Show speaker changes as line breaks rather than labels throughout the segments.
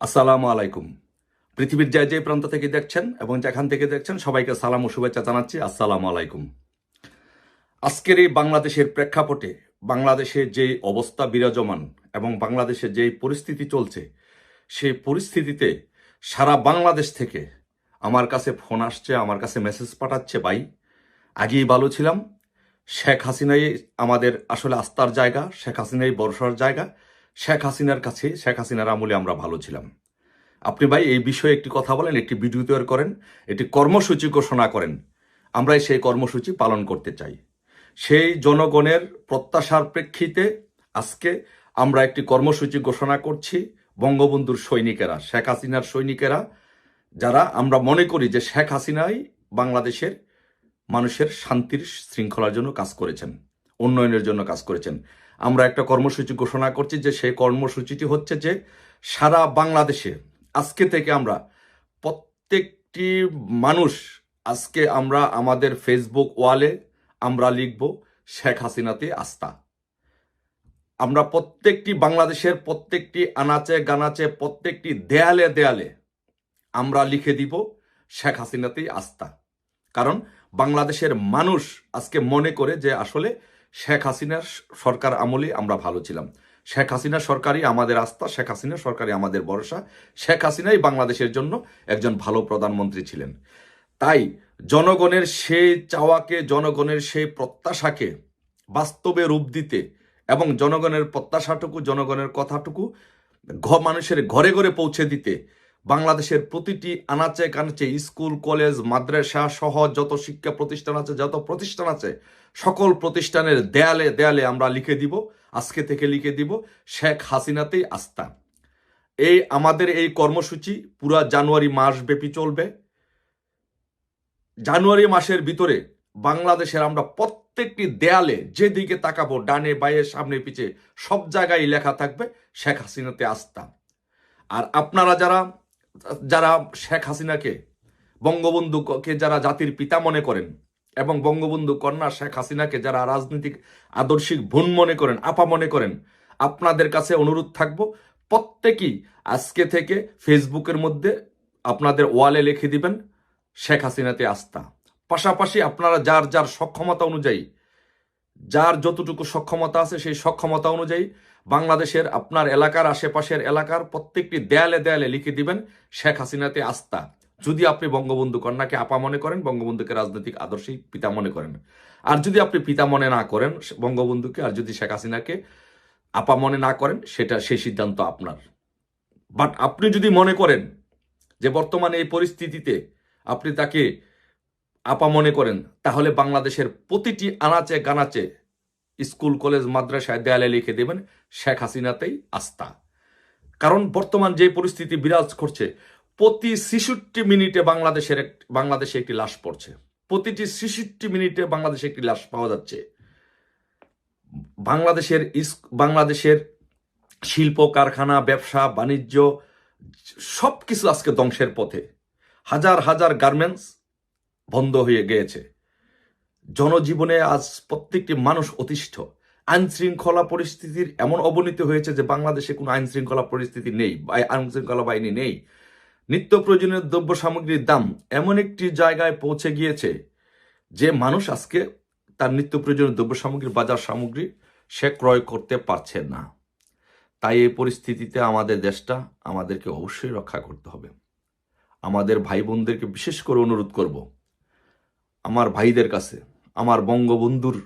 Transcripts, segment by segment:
আসসালামু আলাইকুম। পৃথিবীর যে যে প্রান্ত থেকে দেখছেন এবং যেখান থেকে দেখছেন, সবাইকে সালাম ও শুভেচ্ছা জানাচ্ছি। আসসালামু আলাইকুম। আজকের এই বাংলাদেশের প্রেক্ষাপটে বাংলাদেশের যে অবস্থা বিরাজমান এবং বাংলাদেশের যে পরিস্থিতি চলছে, সেই পরিস্থিতিতে সারা বাংলাদেশ থেকে আমার কাছে ফোন আসছে, আমার কাছে মেসেজ পাঠাচ্ছে, ভাই, আগেই ভালো ছিলাম। শেখ হাসিনাই আমাদের আসলে আস্থার জায়গা, শেখ হাসিনাই বর্ষার জায়গা। শেখ হাসিনার কাছে, শেখ হাসিনার আমলে আমরা ভালো ছিলাম। আপনি ভাই, এই বিষয়ে একটি কথা বলেন, একটি ভিডিও তৈরি করেন, একটি কর্মসূচি ঘোষণা করেন। আমরা সেই কর্মসূচি পালন করতে চাই। সেই জনগণের প্রত্যাশার প্রেক্ষিতে আজকে আমরা একটি কর্মসূচি ঘোষণা করছি বঙ্গবন্ধুর সৈনিকেরা, শেখ হাসিনার সৈনিকেরা, যারা আমরা মনে করি যে শেখ হাসিনাই বাংলাদেশের মানুষের শান্তির শৃঙ্খলার জন্য কাজ করেছেন, উন্নয়নের জন্য কাজ করেছেন। আমরা একটা কর্মসূচি ঘোষণা করছি যে সেই কর্মসূচিটি হচ্ছে যে সারা বাংলাদেশে আজকে থেকে আমরা প্রত্যেকটি মানুষ আজকে আমরা আমাদের ফেসবুক ওয়ালে আমরা লিখব শেখ হাসিনাতে আস্থা। আমরা প্রত্যেকটি বাংলাদেশের প্রত্যেকটি আনাচে গানাচে প্রত্যেকটি দেয়ালে দেয়ালে আমরা লিখে দিব শেখ হাসিনাতেই আস্থা। কারণ বাংলাদেশের মানুষ আজকে মনে করে যে আসলে শেখ হাসিনার সরকার আমলে আমরা ভালো ছিলাম। শেখ হাসিনা সরকারই আমাদের আস্থা, শেখ হাসিনা সরকারই আমাদের ভরসা। শেখ হাসিনাই বাংলাদেশের জন্য একজন ভালো প্রধানমন্ত্রী ছিলেন। তাই জনগণের সেই চাওয়াকে, জনগণের সেই প্রত্যাশাকে বাস্তবে রূপ দিতে এবং জনগণের প্রত্যাশাটুকু, জনগণের কথাটুকু মানুষের ঘরে ঘরে পৌঁছে দিতে বাংলাদেশের প্রতিটি আনাচে কানাচে, স্কুল, কলেজ, মাদ্রাসা সহ যত শিক্ষা প্রতিষ্ঠান আছে, যত প্রতিষ্ঠান আছে, সকল প্রতিষ্ঠানের দেয়ালে দেয়ালে আমরা লিখে দিব, আজকে থেকে লিখে দিব, শেখ হাসিনাতেই আস্থা। এই আমাদের এই কর্মসূচি পুরা জানুয়ারি মাস ব্যাপী চলবে। জানুয়ারি মাসের ভিতরে বাংলাদেশের আমরা প্রত্যেকটি দেয়ালে যেদিকে তাকাবো, ডানে বাইয়ে সামনে, পিছে, সব জায়গায় লেখা থাকবে শেখ হাসিনাতে আস্থা। আর আপনারা যারা যারা শেখ হাসিনাকে, বঙ্গবন্ধুকে যারা জাতির পিতা মনে করেন এবং বঙ্গবন্ধু কন্যা শেখ হাসিনাকে যারা রাজনৈতিক আদর্শিক ভুন মনে করেন, আপা মনে করেন, আপনাদের কাছে অনুরোধ থাকব, প্রত্যেকেই আজকে থেকে ফেসবুকের মধ্যে আপনাদের ওয়ালে লিখে দিবেন, শেখ হাসিনাতে আস্থা। পাশাপাশি আপনারা যার যার সক্ষমতা অনুযায়ী, যার যতটুকু সক্ষমতা আছে সেই সক্ষমতা অনুযায়ী বাংলাদেশের আপনার এলাকার আশেপাশের এলাকার প্রত্যেকটি দেয়ালে দেয়ালে লিখে দিবেন শেখ হাসিনাতে আস্থা। যদি আপনি বঙ্গবন্ধু কন্যাকে আপা মনে করেন, বঙ্গবন্ধুকে রাজনৈতিক আদর্শিক পিতা মনে করেন। আর যদি আপনি পিতা মনে না করেন বঙ্গবন্ধুকে, আর যদি শেখ হাসিনাকে আপা মনে না করেন, সেটা সেই সিদ্ধান্ত আপনার। বাট আপনি যদি মনে করেন যে বর্তমানে এই পরিস্থিতিতে আপনি তাকে আপা মনে করেন, তাহলে বাংলাদেশের প্রতিটি আনাচে গানাচে স্কুল, কলেজ, মাদ্রাসায় দেয়ালে লিখে দেবেন, শেখ হাসিনাতেই আস্থা। কারণ বর্তমান যে পরিস্থিতি বিরাজ করছে, প্রতি ছেষট্টি মিনিটে বাংলাদেশের বাংলাদেশে একটি লাশ পড়ছে। প্রতিটি ছেষট্টি মিনিটে বাংলাদেশে একটি লাশ পাওয়া যাচ্ছে। বাংলাদেশের বাংলাদেশের শিল্প, কারখানা, ব্যবসা, বাণিজ্য সব কিছু আজকে ধ্বংসের পথে। হাজার হাজার গার্মেন্টস বন্ধ হয়ে গিয়েছে। জনজীবনে আজ প্রত্যেকটি মানুষ অতিষ্ঠ। আইন শৃঙ্খলা পরিস্থিতির এমন অবনতি হয়েছে যে বাংলাদেশে কোনো আইন শৃঙ্খলা পরিস্থিতি নেই আইন শৃঙ্খলা বাহিনী নেই। নিত্য প্রয়োজনীয় দ্রব্য সামগ্রীর দাম এমন একটি জায়গায় পৌঁছে গিয়েছে যে মানুষ আজকে তার নিত্য প্রয়োজনীয় দ্রব্য সামগ্রীর বাজার সামগ্রী সে ক্রয় করতে পারছে না। তাই এই পরিস্থিতিতে আমাদের দেশটা আমাদেরকে অবশ্যই রক্ষা করতে হবে। আমাদের ভাই বোনদেরকে বিশেষ করে অনুরোধ করব, আমার ভাইদের কাছে আমার বঙ্গবন্ধুর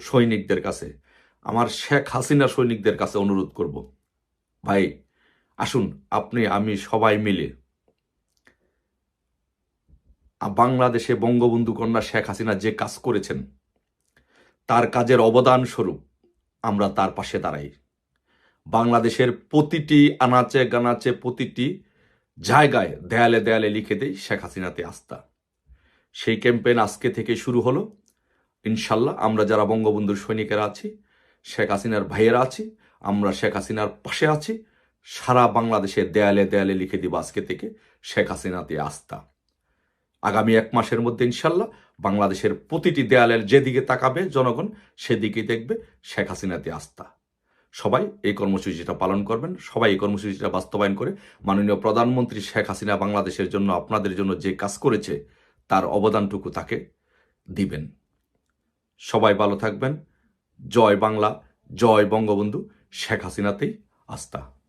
সৈনিকদের কাছে, আমার শেখ হাসিনা সৈনিকদের কাছে অনুরোধ করব। ভাই, আসুন, আপনি, আমি সবাই মিলে বাংলাদেশে বঙ্গবন্ধু কন্যা শেখ হাসিনা যে কাজ করেছেন, তার কাজের অবদান স্বরূপ আমরা তার পাশে দাঁড়াই। বাংলাদেশের প্রতিটি আনাচে গানাচে প্রতিটি জায়গায় দেয়ালে দেয়ালে লিখে দেই শেখ হাসিনাতে আস্থা। সেই ক্যাম্পেন আজকে থেকে শুরু হলো। ইনশাল্লাহ, আমরা যারা বঙ্গবন্ধুর সৈনিকেরা আছি, শেখ হাসিনার ভাইয়েরা আছি, আমরা শেখ হাসিনার পাশে আছি, সারা বাংলাদেশের দেয়ালে দেয়ালে লিখে দিব আজকে থেকে শেখ হাসিনাতে আস্থা। আগামী এক মাসের মধ্যে ইনশাল্লাহ বাংলাদেশের প্রতিটি দেয়ালের যেদিকে তাকাবে জনগণ, সেদিকেই দেখবে শেখ হাসিনাতে আস্থা। সবাই এই কর্মসূচিটা পালন করবেন, সবাই এই কর্মসূচিটা বাস্তবায়ন করে মাননীয় প্রধানমন্ত্রী শেখ হাসিনা বাংলাদেশের জন্য, আপনাদের জন্য যে কাজ করেছে, তার অবদানটুকু তাকে দিবেন। সবাই ভালো থাকবেন। জয় বাংলা জয় বঙ্গবন্ধু শেখ হাসিনাতেই আস্থা।